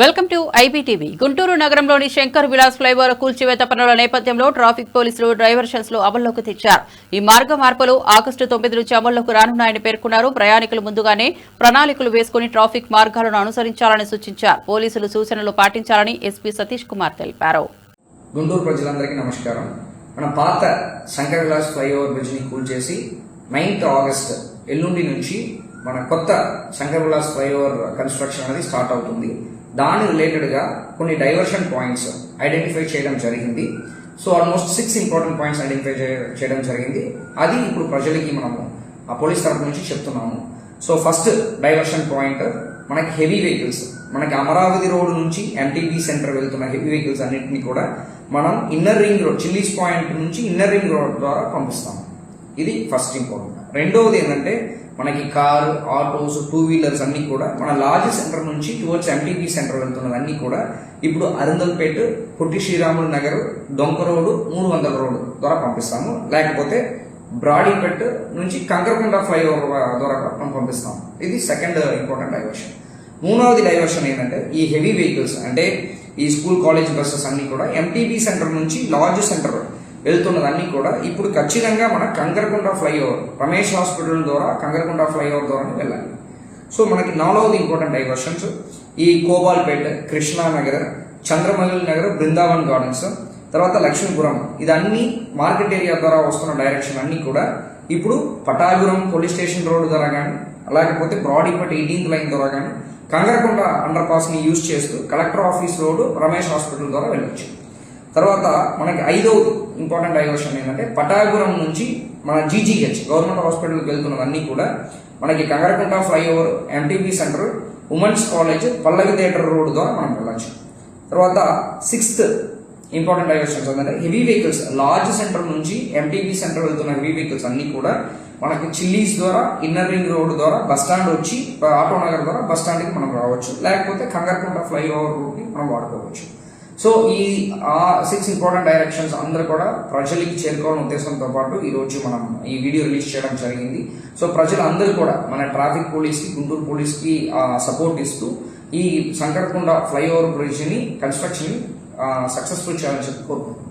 Welcome to IBTV. Guntur నగరంలోని Shankar Vilas flyover కూల్చివేత పనుల నేపథ్యంలో ట్రాఫిక్ పోలీసులు డైవర్షన్స్లో అమల్లోకి తెచ్చారు. ఈ మార్గ మార్పులు ఆగస్టు తొమ్మిది నుంచి అమల్లోకి రానున్నాయని పేర్కొన్నారు. ప్రయాణికులు ముందుగానే ప్రణాళికలు వేసుకుని ట్రాఫిక్ మార్గాలను అనుసరించాలని సూచించారు. పోలీసులు సూచనలు పాటించాలని ఎస్పీ సతీష్ కుమార్ తెలిపారు. గుంటూరు ప్రజలందరికీ నమస్కారం. మన పాత శంకర్ విలాస్ ఫ్లైఓవర్ బ్రిడ్జ్ని కూల్చేసి నైన్త్ ఆగస్ట్ ఎల్లుండి నుంచి మన కొత్త శంకర్ విలాస్ ఫ్లైఓవర్ కన్స్ట్రక్షన్ అనేది స్టార్ట్ అవుతుంది. దాని రిలేటెడ్గా కొన్ని డైవర్షన్ పాయింట్స్ ఐడెంటిఫై చేయడం జరిగింది. So almost six important points identify చేయడం జరిగింది. అది ఇప్పుడు ప్రజలకి మనము ఆ పోలీస్ తరపు నుంచి చెప్తున్నాము. సో ఫస్ట్ డైవర్షన్ పాయింట్ మనకి హెవీ వెహికల్స్ మనకి అమరావతి రోడ్ నుంచి ఎంటీబీ సెంటర్ వెళ్తున్న హెవీ వెహికల్స్ అన్నింటినీ కూడా మనం inner ring road chillies point నుంచి ఇన్నర్ రింగ్ రోడ్ ద్వారా పంపిస్తాము. ఇది ఫస్ట్ ఇంపార్టెంట్ రెండవది ఏంటంటే మనకి కారు ఆటోస్ టూ వీలర్స్ అన్ని కూడా మన లార్జ్ సెంటర్ నుంచి టువర్డ్స్ ఎంటీపీ సెంటర్ వెళ్తున్నవన్నీ కూడా ఇప్పుడు అరిందల్పేట్ పొట్టి శ్రీరాములు నగర్ దొంగ రోడ్డు మూడు వందల రోడ్డు ద్వారా పంపిస్తాము. లేకపోతే బ్రాడీపేట్ నుంచి కంకరకొండ ఫ్లైఓవర్ ద్వారా మనం పంపిస్తాం ఇది సెకండ్ ఇంపార్టెంట్ డైవర్షన్ మూడవది డైవర్షన్ ఏంటంటే ఈ హెవీ వెహికల్స్ అంటే ఈ స్కూల్ కాలేజ్ బస్సెస్ అన్ని కూడా ఎంటీబీ సెంటర్ నుంచి లార్జ్ సెంటర్ వెళ్తున్నదన్నీ కూడా ఇప్పుడు ఖచ్చితంగా మన కంగరకొండ ఫ్లైఓవర్ రమేష్ హాస్పిటల్ ద్వారా కంగరకొండ ఫ్లైఓవర్ ద్వారా వెళ్ళాలి. సో మనకి నాలుగవది ఇంపార్టెంట్ డైవర్షన్స్. ఈ కోబాల్పేట్ కృష్ణానగర్ చంద్రమల్లి నగర్ బృందావన్ గార్డెన్స్ తర్వాత లక్ష్మీపురం. ఇదన్నీ మార్కెట్ ఏరియా ద్వారా వస్తున్న డైరెక్షన్ అన్నీ కూడా ఇప్పుడు పటాపురం పోలీస్ స్టేషన్ రోడ్ ద్వారా కానీ లేకపోతే బ్రాడీపేట ఎయిటీన్త్ లైన్ ద్వారా కానీ కంగరకొండ అండర్ పాస్ని యూజ్ చేస్తూ collector office road Ramesh hospital ద్వారా వెళ్ళొచ్చు. తర్వాత మనకి ఐదో ఇంపార్టెంట్ డైవర్షన్ ఏంటంటే పటాగురం నుంచి మన జీజీహెచ్ గవర్నమెంట్ హాస్పిటల్కి వెళ్తున్నవన్నీ కూడా మనకి Kangarakunta flyover MTB centre women's college Pallavi theatre road ద్వారా మనం వెళ్ళచ్చు. తర్వాత సిక్స్త్ ఇంపార్టెంట్ డైవర్షన్స్ ఏంటంటే హెవీ వెహికల్స్ లార్జ్ సెంటర్ నుంచి ఎంటీబీ సెంటర్ వెళ్తున్న హెవీ వెహికల్స్ అన్నీ కూడా మనకి చిల్లీస్ ద్వారా ఇన్నర్ రింగ్ రోడ్ ద్వారా బస్ స్టాండ్ వచ్చి ఆటో నగర్ ద్వారా బస్ స్టాండ్కి మనం రావచ్చు. లేకపోతే కంగరకుంట ఫ్లైఓవర్ రూట్ని మనం వాడుకోవచ్చు. సో ఈ ఆ సిక్స్ ఇంపార్టెంట్ డైరెక్షన్స్ అందరూ కూడా ప్రజలకి చేరుకోవాలని ఉద్దేశంతో పాటు ఈరోజు మనం ఈ వీడియో రిలీజ్ చేయడం జరిగింది. సో ప్రజలందరూ కూడా మన ట్రాఫిక్ పోలీస్కి గుంటూరు పోలీస్కి సపోర్ట్ ఇస్తూ ఈ సంకటకొండ ఫ్లైఓవర్ బ్రిడ్జ్ని కన్స్ట్రక్షన్ సక్సెస్ఫుల్ చేయాలని చెప్పి కోరుకుంటున్నాను